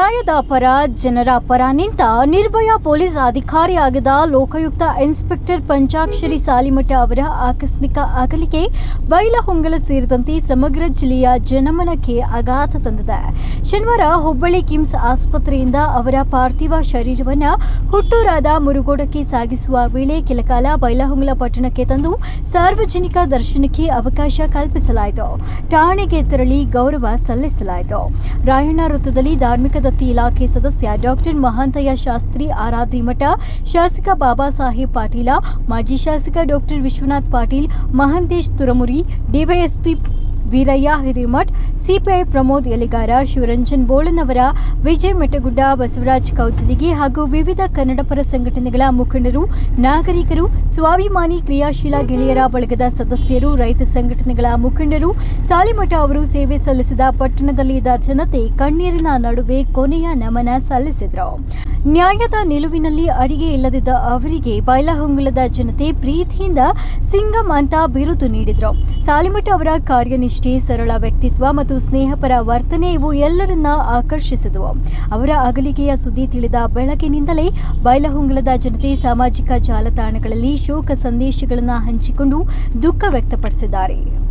ನ್ಯಾಯದ ಪರ, ಜನರ ಪರ ನಿಂತ ನಿರ್ಭಯ ಪೊಲೀಸ್ ಅಧಿಕಾರಿಯಾಗಿದ್ದ ಲೋಕಾಯುಕ್ತ ಇನ್ಸ್ಪೆಕ್ಟರ್ ಪಂಚಾಕ್ಷರಿ ಸಾಲಿಮಠ ಅವರ ಆಕಸ್ಮಿಕ ಅಗಲಿಕೆ ಬೈಲಹೊಂಗಲ ಸೇರಿದಂತೆ ಸಮಗ್ರ ಜಿಲ್ಲೆಯ ಜನಮನಕ್ಕೆ ಆಘಾತ ತಂದಿದೆ. ಶನಿವಾರ ಹುಬ್ಬಳ್ಳಿ ಕಿಮ್ಸ್ ಆಸ್ಪತ್ರೆಯಿಂದ ಅವರ ಪಾರ್ಥಿವ ಶರೀರವನ್ನು ಹುಟ್ಟೂರಾದ ಮುರುಗೋಡಕ್ಕೆ ಸಾಗಿಸುವ ವೇಳೆ ಕೆಲಕಾಲ ಬೈಲಹೊಂಗಲ ಪಟ್ಟಣಕ್ಕೆ ತಂದು ಸಾರ್ವಜನಿಕ ದರ್ಶನಕ್ಕೆ ಅವಕಾಶ ಕಲ್ಪಿಸಲಾಯಿತು. ಠಾಣೆಗೆ ತೆರಳಿ ಗೌರವ ಸಲ್ಲಿಸಲಾಯಿತು. ರಾಯಣ್ಣ ವೃತ್ತದಲ್ಲಿ ಧಾರ್ಮಿಕ ದತ್ತಿ ಇಲಾಖೆ ಸದಸ್ಯ ಡಾಕ್ಟರ್ ಮಹಾಂತಯ್ಯ ಶಾಸ್ತ್ರಿ ಆರಾದ್ರಿ ಮಠ ಶಾಸಕ ಬಾಬಾ ಸಾಹೇಬ್ ಪಾಟೀಲ ಮಾಜಿ ಶಾಸಕ doctor Vishwanath Patil Mahantesh Turamuri DYSP Veerayya, Hiremath, CPI Pramod Eligar Shivaranjan Bolanavar, Vijay Metagudda Basavaraj Kaujalagi ಹಾಗೂ ವಿವಿಧ ಕನ್ನಡಪರ ಸಂಘಟನೆಗಳ ಮುಖಂಡರು, ನಾಗರಿಕರು, ಸ್ವಾಭಿಮಾನಿ ಕ್ರಿಯಾಶೀಲ ಗೆಳೆಯರ ಬಳಗದ ಸದಸ್ಯರು, ರೈತ ಸಂಘಟನೆಗಳ ಮುಖಂಡರು, ಸಾಲಿಮಠ ಅವರು ಸೇವೆ ಸಲ್ಲಿಸಿದ ಪಟ್ಟಣದಲ್ಲಿದ್ದ ಜನತೆ ಕಣ್ಣೀರಿನ ನಡುವೆ ಕೊನೆಯ ನಮನ ಸಲ್ಲಿಸಿದರು. ನ್ಯಾಯದ ನಿಲುವಿನಲ್ಲಿ ಅಡಿಗೆ ಇಲ್ಲದಿದ್ದ ಅವರಿಗೆ ಬೈಲಹೊಂಗಲದ ಜನತೆ ಪ್ರೀತಿಯಿಂದ ಸಿಂಗಂ ಅಂತ ಬಿರುದು ನೀಡಿದರು. ಸಾಲಿಮಠ ಅವರ ಕಾರ್ಯನಿಷ್ಠೆ, ಸರಳ ವ್ಯಕ್ತಿತ್ವ ಮತ್ತು ಸ್ನೇಹಪರ ವರ್ತನೆ ಇವು ಎಲ್ಲರನ್ನ ಆಕರ್ಷಿಸಿದವು. ಅವರ ಅಗಲಿಕೆಯ ಸುದ್ದಿ ತಿಳಿದ ಬೆಳಗಿನಿಂದಲೇ ಬೈಲಹೊಂಗಲದ ಜನತೆ ಸಾಮಾಜಿಕ ಜಾಲತಾಣಗಳಲ್ಲಿ ಶೋಕ ಸಂದೇಶಗಳನ್ನು ಹಂಚಿಕೊಂಡು ದುಃಖ ವ್ಯಕ್ತಪಡಿಸಿದ್ದಾರೆ.